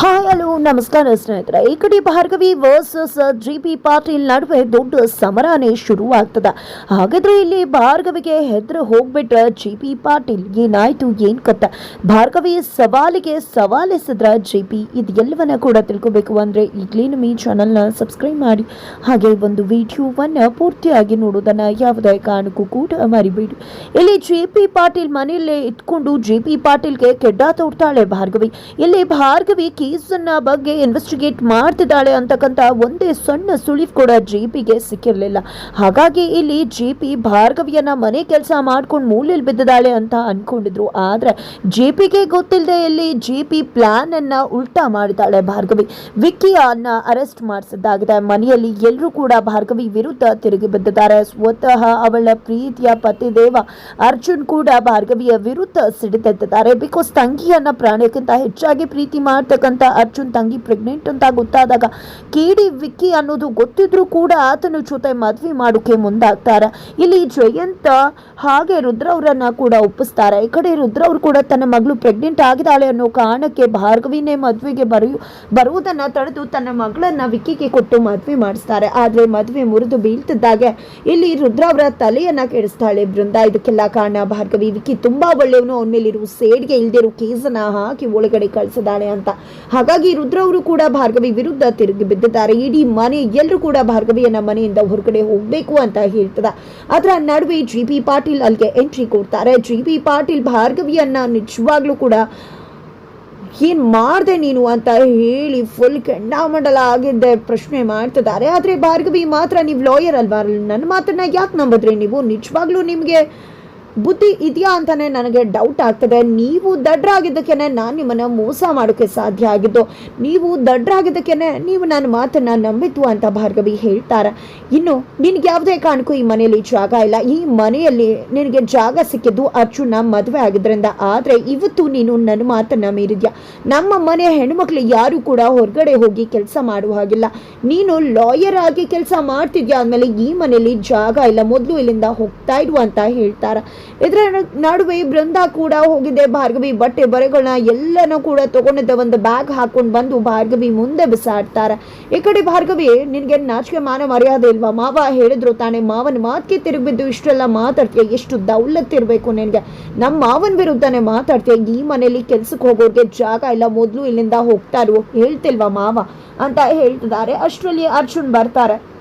Hi hello ನಮಸ್ಕಾರ ಸ್ನೇಹಿತರೆ. ಈ ಕಡೆ Bhargavi versus G P Patil ನಡುವೆ ದೊಡ್ಡ ಸಮರನೇ ಶುರುವಾಗ್ತದ. ಹಾಗಾದ್ರೆ ಇಲ್ಲಿ ಭಾರ್ಗವಿಗೆ ಹೆದ್ರ ಹೋಗ್ಬಿಟ್ರ ಜಿ ಪಿ ಪಾಟೀಲ್. ಏನಾಯ್ತು, ಏನ್ ಕತ್ತ ಭಾರ್ಗವಿ ಸವಾಲಿಗೆ ಸವಾಲಿಸಿದ್ರ ಜಿ ಪಿ ಇದೆಲ್ಲವನ್ನ ಕೂಡ ತಿಳ್ಕೊಬೇಕು ಅಂದ್ರೆ ಈಗಲೇ ನಮ್ಮ ಈ ಚಾನಲ್ನ ಸಬ್ಸ್ಕ್ರೈಬ್ ಮಾಡಿ. ಹಾಗೆ ಒಂದು ವಿಡಿಯೋವನ್ನ ಪೂರ್ತಿಯಾಗಿ ನೋಡೋದನ್ನ ಯಾವುದೇ ಕಾರಣಕ್ಕೂ ಕೂಡ ಮರಿಬೇಡಿ. ಇಲ್ಲಿ ಜಿ ಪಿ ಪಾಟೀಲ್ ಮನೆಯಲ್ಲೇ ಇಟ್ಕೊಂಡು ಜಿ ಪಿ ಪಾಟೀಲ್ಗೆ ಕೆಡ್ಡ ತೋಡ್ತಾಳೆ ಭಾರ್ಗವಿ. ಇಲ್ಲಿ ಭಾರ್ಗವಿ ಕೇಸನ್ನ ಬಗ್ಗೆ ಇನ್ವೆಸ್ಟಿಗೇಟ್ ಮಾಡ್ತಿದ್ದಾಳೆ ಅಂತಕ್ಕಂಥ ಒಂದೇ ಸಣ್ಣ ಸುಳಿವು ಕೂಡ ಜೆ ಪಿಗೆ ಸಿಕ್ಕಿರಲಿಲ್ಲ. ಹಾಗಾಗಿ ಇಲ್ಲಿ ಜಿ ಪಿ ಭಾರ್ಗವಿಯನ್ನ ಮನೆ ಕೆಲಸ ಮಾಡ್ಕೊಂಡು ಮೂಲೆಯಲ್ಲಿ ಬಿದ್ದಿದ್ದಾಳೆ ಅಂತ ಅನ್ಕೊಂಡಿದ್ರು. ಆದ್ರೆ ಜೆ ಪಿಗೆ ಗೊತ್ತಿಲ್ಲದೆ ಇಲ್ಲಿ ಜೆ ಪಿ ಪ್ಲಾನ್ ಅನ್ನ ಉಲ್ಟಾ ಮಾಡಿದ್ದಾಳೆ ಭಾರ್ಗವಿ. ವಿಕ್ಕಿಯನ್ನ ಅರೆಸ್ಟ್ ಮಾಡಿಸಿದ್ದಾಗಿದೆ. ಮನೆಯಲ್ಲಿ ಎಲ್ಲರೂ ಕೂಡ ಭಾರ್ಗವಿ ವಿರುದ್ಧ ತಿರುಗಿ ಬಿದ್ದಿದ್ದಾರೆ. ಸ್ವತಃ ಅವಳ ಪ್ರೀತಿಯ ಪತಿದೇವ ಅರ್ಜುನ್ ಕೂಡ ಭಾರ್ಗವಿಯ ವಿರುದ್ಧ ಸಿಡಿದೆದ್ದಿದ್ದಾರೆ ಬಿಕಾಸ್ ತಂಗಿಯನ್ನ ಪ್ರಾಣಕ್ಕಿಂತ ಹೆಚ್ಚಾಗಿ ಪ್ರೀತಿ ಮಾಡ್ತಕ್ಕಂಥ ಅರ್ಜುನ್ ತಂಗಿ ಪ್ರೆಗ್ನೆಂಟ್ ಅಂತ ಗೊತ್ತಾದಾಗ, ಕೇಡಿ ವಿಕ್ಕಿ ಅನ್ನೋದು ಗೊತ್ತಿದ್ರು ಕೂಡ ಆತನ ಜೊತೆ ಮದ್ವೆ ಮಾಡೋಕೆ ಮುಂದಾಗ್ತಾರೆ. ಇಲ್ಲಿ ಜಯಂತ ಹಾಗೆ ರುದ್ರ ಅವರನ್ನ ಕೂಡ ಒಪ್ಪಿಸ್ತಾರೆ. ಈ ಕಡೆ ರುದ್ರ ಅವರು ಕೂಡ ತನ್ನ ಮಗಳು ಪ್ರೆಗ್ನೆಂಟ್ ಆಗಿದ್ದಾಳೆ ಅನ್ನೋ ಕಾರಣಕ್ಕೆ ಭಾರ್ಗವಿನೇ ಮದ್ವೆಗೆ ಬರೆಯು, ಬರುವುದನ್ನ ತಡೆದು ತನ್ನ ಮಗಳನ್ನ ವಿಕ್ಕಿಗೆ ಕೊಟ್ಟು ಮದ್ವೆ ಮಾಡಿಸ್ತಾರೆ. ಆದ್ರೆ ಮದ್ವೆ ಮುರಿದು ಬೀಳ್ತಿದ್ದಾಗೆ ಇಲ್ಲಿ ರುದ್ರ ಅವರ ತಲೆಯನ್ನ ಕೆಡಿಸ್ತಾಳೆ ಬೃಂದ. ಇದಕ್ಕೆಲ್ಲ ಕಾರಣ ಭಾರ್ಗವಿ. ವಿಕ್ಕಿ ತುಂಬಾ ಒಳ್ಳೆಯವನು. ಅವನ ಮೇಲಿರುವ ಸೇಡ್ಗೆ ಇಲ್ದಿರೋ ಕೇಸನ್ನ ಹಾಕಿ ಒಳಗಡೆ ಕಳಿಸಿದಾಳೆ ಅಂತ. ಹಾಗಾಗಿ ರುದ್ರ ಅವರು ಕೂಡ ಭಾರ್ಗವಿ ವಿರುದ್ಧ ತಿರುಗಿ ಬಿದ್ದಿದ್ದಾರೆ. ಇಡೀ ಮನೆ ಎಲ್ಲರೂ ಕೂಡ ಭಾರ್ಗವಿಯನ್ನ ಮನೆಯಿಂದ ಹೊರಗಡೆ ಹೋಗಬೇಕು ಅಂತ ಹೇಳ್ತದ. ಅದರ ನಡುವೆ ಜಿ ಪಿ ಪಾಟೀಲ್ ಅಲ್ಲಿಗೆ ಎಂಟ್ರಿ ಕೊಡ್ತಾರೆ. ಜಿ ಪಿ ಪಾಟೀಲ್ ಭಾರ್ಗವಿಯನ್ನ ನಿಜವಾಗ್ಲೂ ಕೂಡ ಏನ್ ಮಾಡ್ದೆ ನೀನು ಅಂತ ಹೇಳಿ ಫುಲ್ ಕೆಂಡಾಮಂಡಲ ಆಗಿದ್ದೆ ಪ್ರಶ್ನೆ ಮಾಡ್ತಿದ್ದಾರೆ. ಆದ್ರೆ ಭಾರ್ಗವಿ ಮಾತ್ರ ನೀವು ಲಾಯರ್ ಅಲ್ವಾ? ನನ್ನ ಮಾತನ್ನ ಯಾಕೆ ನಂಬಿದ್ರಿ ನೀವು? ನಿಜವಾಗ್ಲೂ ನಿಮಗೆ ಬುದ್ಧಿ ಇದೆಯಾ ಅಂತಾನೆ ನನಗೆ ಡೌಟ್ ಆಗ್ತದೆ. ನೀವು ದಡ್ರಾಗಿದ್ದಕ್ಕೆ ನಾನು ನಿಮ್ಮನ್ನ ಮೋಸ ಮಾಡೋಕ್ಕೆ ಸಾಧ್ಯ ಆಗಿದ್ದು. ನೀವು ದಡ್ರಾಗಿದ್ದಕ್ಕೆ ನೀವು ನನ್ನ ಮಾತನ್ನ ನಂಬಿತು ಅಂತ ಭಾರ್ಗವಿ ಹೇಳ್ತಾರೆ. ಇನ್ನು ನಿನಗೆ ಯಾವುದೇ ಕಾರಣಕ್ಕೂ ಈ ಮನೆಯಲ್ಲಿ ಜಾಗ ಇಲ್ಲ. ಈ ಮನೆಯಲ್ಲಿ ನಿನಗೆ ಜಾಗ ಸಿಕ್ಕಿದ್ದು ಅರ್ಜುನ ಮದುವೆ ಆಗಿದ್ರಿಂದ. ಆದ್ರೆ ಇವತ್ತು ನೀನು ನನ್ನ ಮಾತನ್ನ ಮೀರಿದ್ಯಾ. ನಮ್ಮ ಮನೆಯ ಹೆಣ್ಮಕ್ಳು ಯಾರು ಕೂಡ ಹೊರಗಡೆ ಹೋಗಿ ಕೆಲಸ ಮಾಡುವ ಹಾಗಿಲ್ಲ. ನೀನು ಲಾಯರ್ ಆಗಿ ಕೆಲಸ ಮಾಡ್ತಿದ್ಯಾ ಅಂದಮೇಲೆ ಈ ಮನೆಯಲ್ಲಿ ಜಾಗ ಇಲ್ಲ. ಮೊದಲು ಇಲ್ಲಿಂದ ಹೋಗ್ತಾ ಇರು ಅಂತ ಹೇಳ್ತಾರೆ. ಇದರ ನಡುವೆ ಬೃಂದ ಕೂಡ ಹೋಗಿದೆ. ಭಾರ್ಗವಿ ಬಟ್ಟೆ ಬರೆಗಳನ್ನ ಎಲ್ಲನೂ ಕೂಡ ತಗೊಂಡಿದ್ದ ಒಂದು ಬ್ಯಾಗ್ ಹಾಕೊಂಡು ಬಂದು ಭಾರ್ಗವಿ ಮುಂದೆ ಬಿಸಾಡ್ತಾರೆ. ಈ ಕಡೆ ಭಾರ್ಗವಿ, ನಿನ್ಗೆ ನಾಚಿಕೆ ಮಾನ ಮರ್ಯಾದೆ ಇಲ್ವಾ? ಮಾವ ಹೇಳಿದ್ರು ತಾನೇ, ಮಾವನ ಮಾತಿಗೆ ತಿರುಗಿದ್ದು ಇಷ್ಟೆಲ್ಲ ಮಾತಾಡ್ತೀಯ? ಎಷ್ಟು ದೌಲತ್ತಿರ್ಬೇಕು ನಿನಗೆ? ನಮ್ಮ ಮಾವನ ವಿರುದ್ಧನೇ ಮಾತಾಡ್ತೀಯ? ಈ ಮನೆಯಲ್ಲಿ ಕೆಲ್ಸಕ್ಕೆ ಹೋಗೋರಿಗೆ ಜಾಗ ಇಲ್ಲ, ಮೊದಲು ಇಲ್ಲಿಂದ ಹೋಗ್ತಾರು ಹೇಳ್ತಿಲ್ವಾ ಮಾವ? ಅಂತ ಹೇಳ್ತಿದ್ದಾರೆ. ಅಷ್ಟರಲ್ಲಿ ಅರ್ಜುನ್ ಬರ್ತಾರೆ.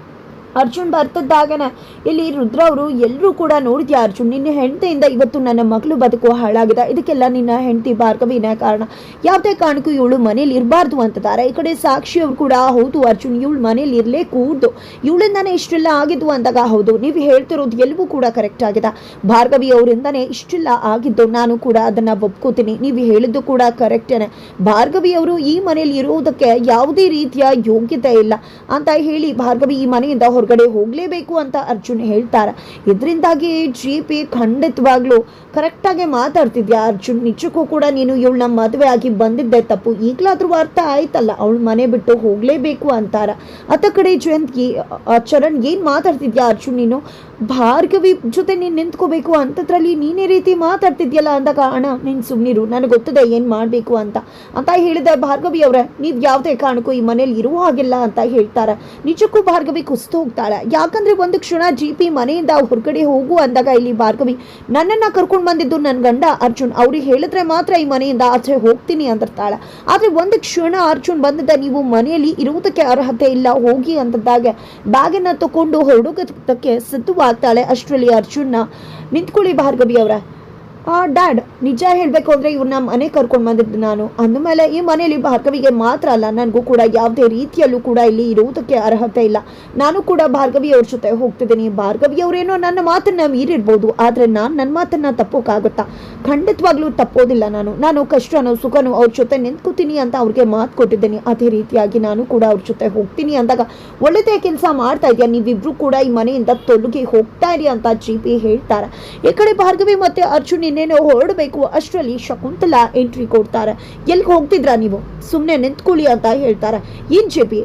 ಅರ್ಜುನ್ ಬರ್ತದ್ದಾಗನ. ಇಲ್ಲಿ ರುದ್ರ ಅವರು ಎಲ್ಲರೂ ಕೂಡ ನೋಡಿದ್ಯಾ ಅರ್ಜುನ್? ನಿನ್ನ ಹೆಂಡತಿಯಿಂದ ಇವತ್ತು ನನ್ನ ಮಗಳು ಬದುಕು ಹಾಳಾಗಿದೆ. ಇದಕ್ಕೆಲ್ಲ ನಿನ್ನ ಹೆಂಡತಿ ಭಾರ್ಗವಿನ ಕಾರಣ? ಯಾವುದೇ ಕಾರಣಕ್ಕೂ ಇವಳು ಮನೇಲಿ ಇರಬಾರ್ದು ಅಂತಿದ್ದಾರೆ ಈ ಕಡೆ ಸಾಕ್ಷಿ ಅವರು ಕೂಡ, ಹೌದು ಅರ್ಜುನ್, ಇವಳು ಮನೇಲಿ ಇರಲೇ ಕೂಡ್ದು ಇವಳಿಂದಾನೇ ಇಷ್ಟೆಲ್ಲ ಆಗಿದ್ದು ಅಂದಾಗ ಹೌದು. ನೀವು ಹೇಳ್ತಿರೋದು ಎಲ್ಲವೂ ಕೂಡ ಕರೆಕ್ಟ್ ಆಗಿದೆ. ಭಾರ್ಗವಿ ಅವರಿಂದಾನೇ ಇಷ್ಟೆಲ್ಲ ಆಗಿದ್ದು ನಾನು ಕೂಡ ಅದನ್ನ ಒಪ್ಕೋತೀನಿ. ನೀವು ಹೇಳಿದ್ದು ಕೂಡ ಕರೆಕ್ಟೇನೆ ಭಾರ್ಗವಿ ಅವರು ಈ ಮನೇಲಿ ಇರುವುದಕ್ಕೆ ಯಾವುದೇ ರೀತಿಯ ಯೋಗ್ಯತೆ ಇಲ್ಲ ಅಂತ ಹೇಳಿ ಭಾರ್ಗವಿ ಈ ಮನೆಯಿಂದ ಹೊರಗಡೆ ಹೋಗಲೇಬೇಕು ಅಂತ ಅರ್ಜುನ್ ಹೇಳ್ತಾರೆ. ಇದರಿಂದಾಗಿ ಜಿ ಪಿ ಖಂಡಿತವಾಗ್ಲೂ ಕರೆಕ್ಟಾಗಿ ಮಾತಾಡ್ತಿದ್ಯಾ ಅರ್ಜುನ್? ನಿಜಕ್ಕೂ ಕೂಡ ನೀನು ಇವಳನ್ನ ಮದುವೆ ಆಗಿ ಬಂದಿದ್ದೆ ತಪ್ಪು. ಈಗಲಾದ್ರೂ ಅರ್ಥ ಆಯ್ತಲ್ಲ, ಅವಳು ಮನೆ ಬಿಟ್ಟು ಹೋಗಲೇಬೇಕು ಅಂತಾರ. ಅತ್ತ ಕಡೆ ಜಯಂತ್ ಚರಣ್ ಏನು ಮಾತಾಡ್ತಿದ್ಯಾ ಅರ್ಜುನ್ ನೀನು? ಭಾರ್ಗವಿ ಜೊತೆ ನೀನು ನಿಂತ್ಕೋಬೇಕು ಅಂತದ್ರಲ್ಲಿ ನೀನೇ ರೀತಿ ಮಾತಾಡ್ತಿದ್ಯಲ್ಲ ಅಂದಾಗ, ಅಣ್ಣ, ನೀನು ಸುಮ್ಮನಿರು ನನಗೆ ಗೊತ್ತದೆ ಏನು ಮಾಡಬೇಕು ಅಂತ. ಅಂತ ಹೇಳಿದ ಭಾರ್ಗವಿ ಅವರೇ, ನೀವು ಯಾವುದೇ ಕಾರಣಕ್ಕೂ ಈ ಮನೇಲಿ ಇರುವ ಹಾಗಿಲ್ಲ ಅಂತ ಹೇಳ್ತಾರೆ. ನಿಜಕ್ಕೂ ಭಾರ್ಗವಿ ಕುಸ್ತು ಹೋಗ್ತಾಳೆ. ಯಾಕಂದ್ರೆ ಒಂದು ಕ್ಷಣ ಜಿ ಪಿ ಮನೆಯಿಂದ ಹೊರಗಡೆ ಹೋಗು ಅಂದಾಗ ಇಲ್ಲಿ ಭಾರ್ಗವಿ ನನ್ನನ್ನ ಕರ್ಕೊಂಡು ಬಂದಿದ್ದು ನನ್ನ ಗಂಡ ಅರ್ಜುನ್. ಅವ್ರಿಗೆ ಹೇಳಿದ್ರೆ ಮಾತ್ರ ಈ ಮನೆಯಿಂದ ಆಚೆ ಹೋಗ್ತೀನಿ ಅಂತಿರ್ತಾಳೆ. ಆದ್ರೆ ಒಂದು ಕ್ಷಣ ಅರ್ಜುನ್ ಬಂದಿದ್ದ ನೀವು ಮನೆಯಲ್ಲಿ ಇರುವುದಕ್ಕೆ ಅರ್ಹತೆ ಇಲ್ಲ, ಹೋಗಿ ಅಂತದಾಗ ಬ್ಯಾಗನ್ನ ತಕೊಂಡು ಹೊರಡೋದಕ್ಕೆ ಸಿದ್ಧವಾಗ್ತಾಳೆ ಅಷ್ಟರಲ್ಲಿ ಅರ್ಜುನ್ನ. ನಿಂತ್ಕೊಳ್ಳಿ ಭಾರ್ಗವಿ ಅವರ. ಡ್ಯಾಡ್ ನಿಜ ಹೇಳಬೇಕು ಅಂದರೆ ಇವ್ರನ್ನ ಮನೆ ಕರ್ಕೊಂಡು ಬಂದಿದ್ದು ನಾನು. ಅಂದಮೇಲೆ ಈ ಮನೆಯಲ್ಲಿ ಭಾರ್ಗವಿಗೆ ಮಾತ್ರ ಅಲ್ಲ, ನನಗೂ ಕೂಡ ಯಾವುದೇ ರೀತಿಯಲ್ಲೂ ಕೂಡ ಇಲ್ಲಿ ಇರುವುದಕ್ಕೆ ಅರ್ಹತೆ ಇಲ್ಲ. ನಾನು ಕೂಡ ಭಾರ್ಗವಿ ಅವ್ರ ಜೊತೆ ಹೋಗ್ತಿದ್ದೀನಿ. ಭಾರ್ಗವಿ ಅವರೇನೋ ನನ್ನ ಮಾತನ್ನ ಮೀರಿರ್ಬೋದು, ಆದರೆ ನಾನು ನನ್ನ ಮಾತನ್ನ ತಪ್ಪೋಕ್ಕಾಗುತ್ತಾ ಖಂಡಿತವಾಗ್ಲೂ ತಪ್ಪೋದಿಲ್ಲ ನಾನು. ನಾನು ಕಷ್ಟನೋ ಸುಖನೋ ಅವ್ರ ಜೊತೆ ನಿಂತ್ಕೋತೀನಿ ಅಂತ ಅವ್ರಿಗೆ ಮಾತು ಕೊಟ್ಟಿದ್ದೀನಿ. ಅದೇ ರೀತಿಯಾಗಿ ನಾನು ಕೂಡ ಅವ್ರ ಜೊತೆ ಹೋಗ್ತೀನಿ ಅಂದಾಗ, ಒಳ್ಳೆದೇ ಕೆಲಸ ಮಾಡ್ತಾ ಇದೆಯಾ? ನೀವಿಬ್ರು ಕೂಡ ಈ ಮನೆಯಿಂದ ತೊಲಗಿ ಹೋಗ್ತಾ ಇರಿ ಅಂತ ಜಿ ಪಿ ಹೇಳ್ತಾರೆ. ಈ ಕಡೆ ಭಾರ್ಗವಿ ಮತ್ತೆ ಅರ್ಜುನ್ ಇನ್ನೇನೋ ಹೊರಡಬೇಕು ಅಷ್ಟರಲ್ಲಿ ಶಕುಂತಲಾ ಎಂಟ್ರಿ ಕೊಡ್ತಾರೆ. ಎಲ್ಲಿಗೆ ಹೋಗ್ತಿದ್ರಾ ನೀವು? ಸುಮ್ಮನೆ ನಿಂತ್ಕೊಳ್ಳಿ ಅಂತ ಹೇಳ್ತಾರೆ. ಏನ್ ಜೆ ಪಿ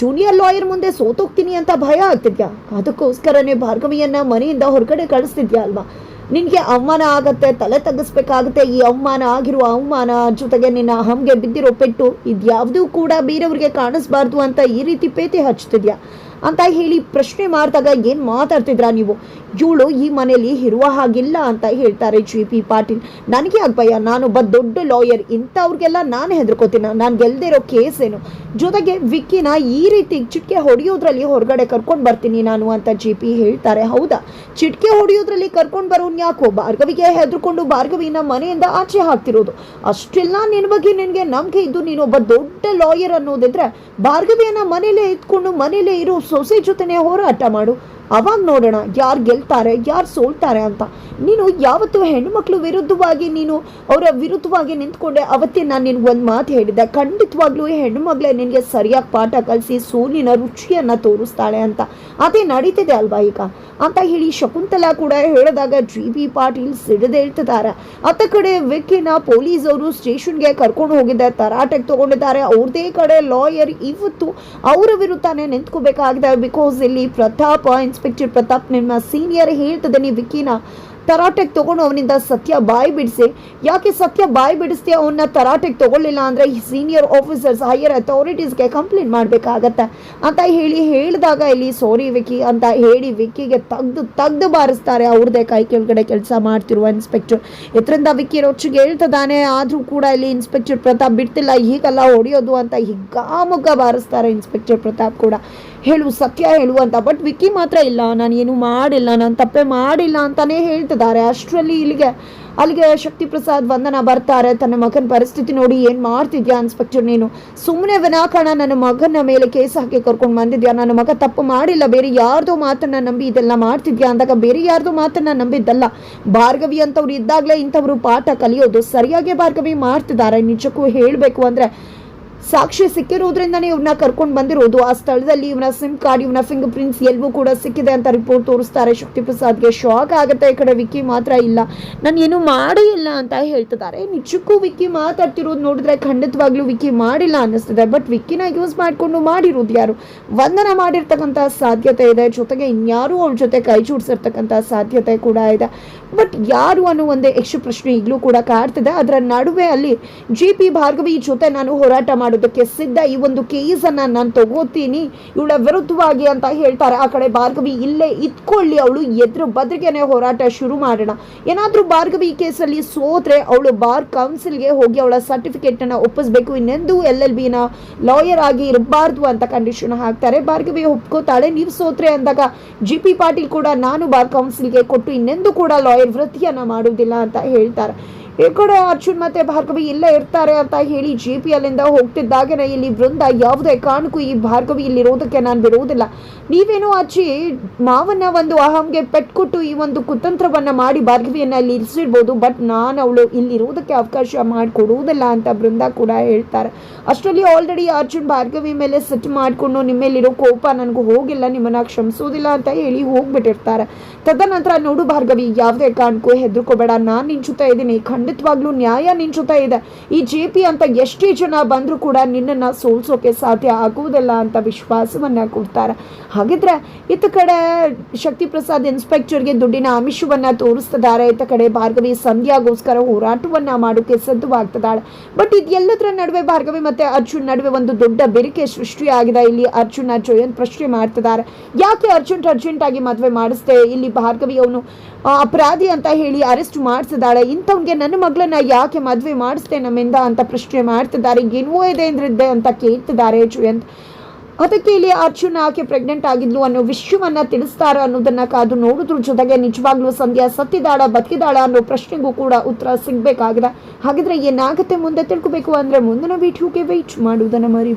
ಜೂನಿಯರ್ ಲಾಯರ್ ಮುಂದೆ ಸೋತೋಗ್ತೀನಿ ಅಂತ ಭಯ ಆಗ್ತಿದ್ಯಾ? ಅದಕ್ಕೋಸ್ಕರನೇ ಭಾರ್ಗವಿಯನ್ನ ಮನೆಯಿಂದ ಹೊರಗಡೆ ಕಳಿಸ್ತಿದ್ಯಾ ಅಲ್ವಾ? ನಿನಗೆ ಅವಮಾನ ಆಗತ್ತೆ, ತಲೆ ತಗ್ಗಿಸ್ಬೇಕಾಗತ್ತೆ. ಈ ಅವಮಾನ ಆಗಿರುವ ಅವಮಾನ ಜೊತೆಗೆ ನಿನ್ನ ಹಮ್ಗೆ ಬಿದ್ದಿರೋ ಪೆಟ್ಟು ಇದ್ಯಾವುದೂ ಕೂಡ ಬೇರೆಯವ್ರಿಗೆ ಕಾಣಿಸ್ಬಾರ್ದು ಅಂತ ಈ ರೀತಿ ಪೇತಿ ಹಚ್ತಿದ್ಯಾ ಅಂತ ಹೇಳಿ ಪ್ರಶ್ನೆ ಮಾಡಿದಾಗ ಏನು ಮಾತಾಡ್ತಿದ್ರಾ ನೀವು? ಇವಳು ಈ ಮನೆಯಲ್ಲಿ ಇರುವ ಹಾಗಿಲ್ಲ ಅಂತ ಹೇಳ್ತಾರೆ ಜಿ ಪಿ ಪಾಟೀಲ್. ನನಗೆ ಯಾಕೆ ಭಯ. ಒಬ್ಬ ದೊಡ್ಡ ಲಾಯರ್ ಇಂಥವ್ರಿಗೆಲ್ಲ ನಾನು ಹೆದರ್ಕೋತೀನ. ನಾನು ಗೆಲ್ದಿರೋ ಕೇಸ್ ಏನು? ಜೊತೆಗೆ ವಿಕ್ಕಿನ ಈ ರೀತಿ ಚಿಟ್ಕೆ ಹೊಡೆಯೋದ್ರಲ್ಲಿ ಹೊರಗಡೆ ಕರ್ಕೊಂಡು ಬರ್ತೀನಿ ನಾನು ಅಂತ ಜಿ ಪಿ ಹೇಳ್ತಾರೆ. ಹೌದಾ? ಚಿಟ್ಕೆ ಹೊಡೆಯೋದ್ರಲ್ಲಿ ಕರ್ಕೊಂಡು ಬರೋನ್ ಯಾಕೋ? ಭಾರ್ಗವಿಗೆ ಹೆದರ್ಕೊಂಡು ಭಾರ್ಗವಿನ ಮನೆಯಿಂದ ಆಚೆ ಹಾಕ್ತಿರೋದು. ಅಷ್ಟೆಲ್ಲ ನಿನ್ನ ಬಗ್ಗೆ ನಿನಗೆ ನಂಬಿಕೆ ಇದ್ದು ನೀನೊಬ್ಬ ದೊಡ್ಡ ಲಾಯರ್ ಅನ್ನೋದಿದ್ರೆ ಭಾರ್ಗವಿಯನ್ನ ಮನೇಲೇ ಇದ್ಕೊಂಡು ಮನೇಲೇ ಇರೋ ಸೊಸೆ ಜೊತೆನೇ ಹೋರಾಟ ಮಾಡು. ಅವಾಗ ನೋಡೋಣ, ಯಾರು ಗೆಲ್ತಾರೆ, ಯಾರು ಸೋಲ್ತಾರೆ ಅಂತ. ನೀನು ಯಾವತ್ತೂ ಹೆಣ್ಣುಮಕ್ಳು ವಿರುದ್ಧವಾಗಿ ನೀನು ಅವರ ವಿರುದ್ಧವಾಗಿ ನಿಂತ್ಕೊಂಡೆ, ಅವತ್ತೇ ನಾನು ನಿನ್ಗೆ ಒಂದು ಮಾತು ಹೇಳಿದ್ದೆ. ಖಂಡಿತವಾಗ್ಲೂ ಹೆಣ್ಣು ನಿನಗೆ ಸರಿಯಾಗಿ ಪಾಠ ಕಲಿಸಿ ಸೋಲಿನ ರುಚಿಯನ್ನು ತೋರಿಸ್ತಾಳೆ ಅಂತ. ಅದೇ ನಡೀತಿದೆ ಅಲ್ವಾ ಈಗ? ಅಂತ ಹೇಳಿ ಶಕುಂತಲಾ ಕೂಡ ಹೇಳಿದಾಗ ಜಿ ಬಿ ಪಾಟೀಲ್ ಸಿಡಿದೇಳ್ತಿದ್ದಾರೆ ಅತ್ತ ಕಡೆ ವಿಕ್ಕಿನ ಪೊಲೀಸ್ ಅವರು ಸ್ಟೇಷನ್ಗೆ ಕರ್ಕೊಂಡು ಹೋಗಿದ್ದಾರೆ ತರಾಟೆಗೆ ತಗೊಂಡಿದ್ದಾರೆ. ಅವ್ರದೇ ಕಡೆ ಲಾಯರ್ ಇವತ್ತು ಅವರ ವಿರುದ್ಧನೇ ನಿಂತ್ಕೋಬೇಕಾಗಿದೆ. ಬಿಕಾಸ್ ಇಲ್ಲಿ ಪ್ರತಾಪ್ ಇನ್ಸ್ಪೆಕ್ಟರ್ ಪ್ರತಾಪ್ ನಿಮ್ಮ ಸೀನಿಯರ್ ಹೇಳ್ತಿದ್ದಾನೆ ವಿಕಿನ ತರಾಟೆಗೆ ತಗೊಂಡು ಅವನಿಂದ ಸತ್ಯ ಬಾಯಿ ಬಿಡಿಸಿ. ಯಾಕೆ ಸತ್ಯ ಬಾಯಿ ಬಿಡಿಸ್ತೀಯ ಅವನ್ನ ತರಾಟೆಗೆ ತಗೊಳ್ಳಿಲ್ಲ ಅಂದರೆ ಸೀನಿಯರ್ ಆಫೀಸರ್ಸ್ ಹೈಯರ್ ಅಥಾರಿಟೀಸ್ಗೆ ಕಂಪ್ಲೇಂಟ್ ಮಾಡಬೇಕಾಗತ್ತೆ. ಅಂತ ಹೇಳಿ ಹೇಳಿದಾಗ ಇಲ್ಲಿ ಸೋರಿ ವಿಕಿ, ಅಂತ ಹೇಳಿ ವಿಕ್ಕಿಗೆ ತಗ್ದು ತಗ್ದು ಬಾರಿಸ್ತಾರೆ. ಅವ್ರದ್ದೇ ಕೈ ಕೆಳಗಡೆ ಕೆಲಸ ಮಾಡ್ತಿರುವ ಇನ್ಸ್ಪೆಕ್ಟರ್ ಇದರಿಂದ ವಿಕ್ಕಿ ರೊಚ್ಚಿಗೆ ಹೇಳ್ತದಾನೆ, ಆದರೂ ಕೂಡ ಇಲ್ಲಿ ಇನ್ಸ್ಪೆಕ್ಟರ್ ಪ್ರತಾಪ್ ಬಿಡ್ತಿಲ್ಲ. ಹೀಗೆಲ್ಲ ಹೊಡೆಯೋದು ಅಂತ ಹಿಗ್ಗಾಮುಗ್ಗ ಬಾರಿಸ್ತಾರೆ ಇನ್ಸ್ಪೆಕ್ಟರ್ ಪ್ರತಾಪ್ ಕೂಡ. ಹೇಳು ಸತ್ಯ ಹೇಳು ಅಂತ ಬಟ್ ವಿಕ್ಕಿ ಮಾತ್ರ ಇಲ್ಲ ನಾನು ಏನು ಮಾಡಿಲ್ಲ, ನಾನು ತಪ್ಪೆ ಮಾಡಿಲ್ಲ ಅಂತಲೇ ಹೇಳ್ತಿದ್ದಾರೆ. ಅಷ್ಟರಲ್ಲಿ ಇಲ್ಲಿಗೆ, ಅಲ್ಲಿಗೆ ಶಕ್ತಿ ಪ್ರಸಾದ್ ವಂದನ ಬರ್ತಾರೆ. ತನ್ನ ಮಗನ ಪರಿಸ್ಥಿತಿ ನೋಡಿ ಏನು ಮಾಡ್ತಿದ್ಯಾ ಇನ್ಸ್ಪೆಕ್ಟರ್ ನೀನು? ಸುಮ್ಮನೆ ವಿನಾಕಾರಣ ನನ್ನ ಮಗನ ಮೇಲೆ ಕೇಸ್ ಹಾಕಿ ಕರ್ಕೊಂಡು ಬಂದಿದ್ಯಾ? ನನ್ನ ಮಗ ತಪ್ಪು ಮಾಡಿಲ್ಲ, ಬೇರೆ ಯಾರ್ದೋ ಮಾತನ್ನ ನಂಬಿ ಇದೆಲ್ಲ ಮಾಡ್ತಿದ್ಯಾ? ಅಂದಾಗ ಬೇರೆ ಯಾರ್ದೋ ಮಾತನ್ನ ನಂಬಿದ್ದಲ್ಲ. ಭಾರ್ಗವಿ ಅಂತವ್ರು ಇದ್ದಾಗಲೇ ಇಂಥವ್ರು ಪಾಠ ಕಲಿಯೋದು ಸರಿಯಾಗಿ ಭಾರ್ಗವಿ ಮಾಡ್ತಿದ್ದಾರೆ. ನಿಜಕ್ಕೂ ಹೇಳಬೇಕು ಅಂದರೆ ಸಾಕ್ಷಿ ಸಿಕ್ಕಿರೋದ್ರಿಂದನೇ ಇವ್ರನ್ನ ಕರ್ಕೊಂಡು ಬಂದಿರೋದು. ಆ ಸ್ಥಳದಲ್ಲಿ ಇವನ ಸಿಮ್ ಕಾರ್ಡ್, ಇವನ ಫಿಂಗರ್ ಪ್ರಿಂಟ್ಸ್ ಎಲ್ಲವೂ ಕೂಡ ಸಿಕ್ಕಿದೆ ಅಂತ ರಿಪೋರ್ಟ್ ತೋರಿಸ್ತಾರೆ. ಶಕ್ತಿ ಪ್ರಸಾದ್ಗೆ ಶಾಕ್ ಆಗುತ್ತೆ. ಈ ಕಡೆ ವಿಕ್ಕಿ ಮಾತ್ರ ಇಲ್ಲ. ನಾನು ಏನು ಮಾಡೇ ಇಲ್ಲ ಅಂತ ಹೇಳ್ತಿದ್ದಾರೆ. ನಿಜಕ್ಕೂ ವಿಕ್ಕಿ ಮಾತಾಡ್ತಿರೋದು ನೋಡಿದ್ರೆ ಖಂಡಿತವಾಗ್ಲೂ ವಿಕ್ಕಿ ಮಾಡಿಲ್ಲ ಅನ್ನಿಸ್ತಿದೆ. ಬಟ್ ವಿಕ್ಕಿನ ಯೂಸ್ ಮಾಡಿಕೊಂಡು ಮಾಡಿರೋದು ಯಾರು? ವಂದನ ಮಾಡಿರ್ತಕ್ಕಂಥ ಸಾಧ್ಯತೆ ಇದೆ. ಜೊತೆಗೆ ಇನ್ಯಾರು ಅವ್ರ ಜೊತೆ ಕೈ ಜೋಡಿಸಿರ್ತಕ್ಕಂಥ ಸಾಧ್ಯತೆ ಕೂಡ ಇದೆ. ಬಟ್ ಯಾರು ಅನ್ನೋ ಒಂದೇ ಯಕ್ಷ ಪ್ರಶ್ನೆ ಈಗಲೂ ಕೂಡ ಕಾಡ್ತಿದೆ. ಅದರ ನಡುವೆ ಅಲ್ಲಿ ಜಿ ಪಿ ಭಾರ್ಗವಿ ಜೊತೆ ನಾನು ಹೋರಾಟ ಮಾಡೋದಕ್ಕೆ ಸಿದ್ಧ. ಈ ಒಂದು ಕೇಸನ್ನು ನಾನು ತಗೋತೀನಿ. ಇವಳ ವಿರುದ್ಧವಾಗಿ ಅಂತ ಹೇಳ್ತಾರೆ. ಆ ಕಡೆ ಭಾರ್ಗವಿ ಇಲ್ಲೇ ಇತ್ಕೊಳ್ಳಿ ಅವಳು. ಎದುರು ಬದ್ರಿಗೆನೆ ಹೋರಾಟ ಶುರು ಮಾಡೋಣ. ಏನಾದರೂ ಭಾರ್ಗವಿ ಕೇಸಲ್ಲಿ ಸೋತ್ರೆ ಅವಳು ಬಾರ್ ಕೌನ್ಸಿಲ್ಗೆ ಹೋಗಿ ಅವಳ ಸರ್ಟಿಫಿಕೇಟನ್ನು ಒಪ್ಪಿಸ್ಬೇಕು. ಇನ್ನೆಂದು ಎಲ್ ಎಲ್ ಬಿನ ಲಾಯರ್ ಆಗಿ ಇರಬಾರ್ದು ಅಂತ ಕಂಡೀಷನ್ ಹಾಕ್ತಾರೆ. ಭಾರ್ಗವಿ ಒಪ್ಕೋತಾಳೆ. ನೀವು ಸೋತ್ರೆ ಅಂದಾಗ ಜಿ ಪಿ ಪಾಟೀಲ್ ಕೂಡ ನಾನು ಬಾರ್ ಕೌನ್ಸಿಲ್ಗೆ ಕೊಟ್ಟು ಇನ್ನೆಂದು ಕೂಡ ಲಾಯರ್ ವೃತ್ತಿಯನ್ನ ಮಾಡುವುದಿಲ್ಲ ಅಂತ ಹೇಳ್ತಾರೆ. ಈ ಕಡೆ ಅರ್ಜುನ್ ಮತ್ತೆ ಭಾರ್ಗವಿ ಇಲ್ಲೇ ಇರ್ತಾರೆ ಅಂತ ಹೇಳಿ ಜಿ ಪಿ ಅಲ್ಲಿಂದ ಹೋಗ್ತಿದ್ದಾಗನೇ ಇಲ್ಲಿ ವೃಂದ. ಯಾವುದೇ ಕಾರಣಕ್ಕೂ ಈ ಭಾರ್ಗವಿ ಇಲ್ಲಿರೋದಕ್ಕೆ ನಾನು ಬಿಡುವುದಿಲ್ಲ. ನೀವೇನೋ ಅಜ್ಜಿ ಮಾವನ್ನ ಒಂದು ಅಹಂಗೆ ಪೆಟ್ಕೊಟ್ಟು ಈ ಒಂದು ಕುತಂತ್ರವನ್ನ ಮಾಡಿ ಭಾರ್ಗವಿಯನ್ನು ಅಲ್ಲಿ ಇರಿಸಿಡ್ಬೋದು ಬಟ್ ನಾನು ಅವಳು ಇಲ್ಲಿರೋದಕ್ಕೆ ಅವಕಾಶ ಮಾಡಿಕೊಡುವುದಿಲ್ಲ ಅಂತ ಬೃಂದ ಕೂಡ ಹೇಳ್ತಾರೆ. ಅಷ್ಟರಲ್ಲಿ ಆಲ್ರೆಡಿ ಅರ್ಜುನ್ ಭಾರ್ಗವಿ ಮೇಲೆ ಸೆಟ್ ಮಾಡಿಕೊಂಡು ನಿಮ್ಮೇಲಿರೋ ಕೋಪ ನನಗೂ ಹೋಗಿಲ್ಲ, ನಿಮ್ಮನ್ನ ಕ್ಷಮಿಸೋದಿಲ್ಲ ಅಂತ ಹೇಳಿ ಹೋಗ್ಬಿಟ್ಟಿರ್ತಾರೆ. ತದನಂತರ ನೋಡು ಭಾರ್ಗವಿ, ಯಾವುದೇ ಕಾರಣಕ್ಕೂ ಹೆದರ್ಕೋಬೇಡ. ನಾನು ನಿಂಚುತ್ತಾ ಇದ್ದೀನಿ. ಖಂಡಿತವಾಗ್ಲೂ ನ್ಯಾಯ ನಿಂಚುತ್ತಾ ಇದೆ. ಈ ಜೆ ಅಂತ ಎಷ್ಟೇ ಜನ ಬಂದರೂ ಕೂಡ ನಿನ್ನನ್ನು ಸೋಲ್ಸೋಕೆ ಸಾಧ್ಯ ಆಗುವುದಿಲ್ಲ ಅಂತ ವಿಶ್ವಾಸವನ್ನ ಕೊಡ್ತಾರೆ. ಹಾಗಿದ್ರೆ ಇತ್ತ ಕಡೆ ಶಕ್ತಿ ಪ್ರಸಾದ್ ಇನ್ಸ್ಪೆಕ್ಟರ್ಗೆ ದುಡ್ಡಿನ ಆಮಿಷವನ್ನು ತೋರಿಸ್ತಿದ್ದಾರೆ. ಇತ್ತ ಕಡೆ ಭಾರ್ಗವಿ ಸಂಧ್ಯಾಗೋಸ್ಕರ ಹೋರಾಟವನ್ನು ಮಾಡೋಕೆ ಸಿದ್ಧವಾಗ್ತಿದ್ದಾಳೆ. ಬಟ್ ಇದೆಲ್ಲದರ ನಡುವೆ ಭಾರ್ಗವಿ ಮತ್ತೆ ಅರ್ಜುನ್ ನಡುವೆ ಒಂದು ದೊಡ್ಡ ಬೆರಿಕೆ ಸೃಷ್ಟಿಯಾಗಿದೆ. ಇಲ್ಲಿ ಅರ್ಜುನ ಜಯಂತ್ ಪ್ರಶ್ನೆ ಮಾಡ್ತಿದ್ದಾರೆ. ಯಾಕೆ ಅರ್ಜುನ್ ಅರ್ಜೆಂಟ್ ಆಗಿ ಮದುವೆ ಮಾಡಿಸ್ದೆ? ಇಲ್ಲಿ ಭಾರ್ಗವಿ ಅವನು ಅಪರಾಧಿ ಅಂತ ಹೇಳಿ ಅರೆಸ್ಟ್ ಮಾಡಿಸಿದಾಳೆ ಇಂಥವ್ಗೆ ನನ್ನ ಮಗಳನ್ನ ಯಾಕೆ ಮದುವೆ ಮಾಡಿಸ್ದೆ ನಮ್ಮಿಂದ ಅಂತ ಪ್ರಶ್ನೆ ಮಾಡ್ತಿದ್ದಾರೆ. ಏನೋ ಇದೆ ಅಂದ್ರಿದ್ದೆ ಅಂತ ಕೇಳ್ತಿದ್ದಾರೆ ಜಯಂತ್. ಅದಕ್ಕೆ ಇಲ್ಲಿ ಅರ್ಜುನ್ ಆಕೆ ಪ್ರೆಗ್ನೆಂಟ್ ಆಗಿದ್ಲು ಅನ್ನೋ ವಿಷಯವನ್ನ ತಿಳಿಸ್ತಾರ ಅನ್ನೋದನ್ನ ಕಾದು ನೋಡಿದ್ರ ಜೊತೆಗೆ ನಿಜವಾಗ್ಲೂ ಸಂಧ್ಯಾ ಸತ್ತಿದಾಳ, ಬದುಕಿದಾಳ ಅನ್ನೋ ಪ್ರಶ್ನೆಗೂ ಕೂಡ ಉತ್ತರ ಸಿಗ್ಬೇಕಾಗಿದೆ. ಹಾಗಿದ್ರೆ ಏನಾಗುತ್ತೆ ಮುಂದೆ ತಿಳ್ಕೊಬೇಕು ಅಂದ್ರೆ ಮುಂದಿನ ವಿಡಿಯೋಗೆ ವೆಯ್ಟ್ ಮಾಡುವುದನ್ನ ಮರಿ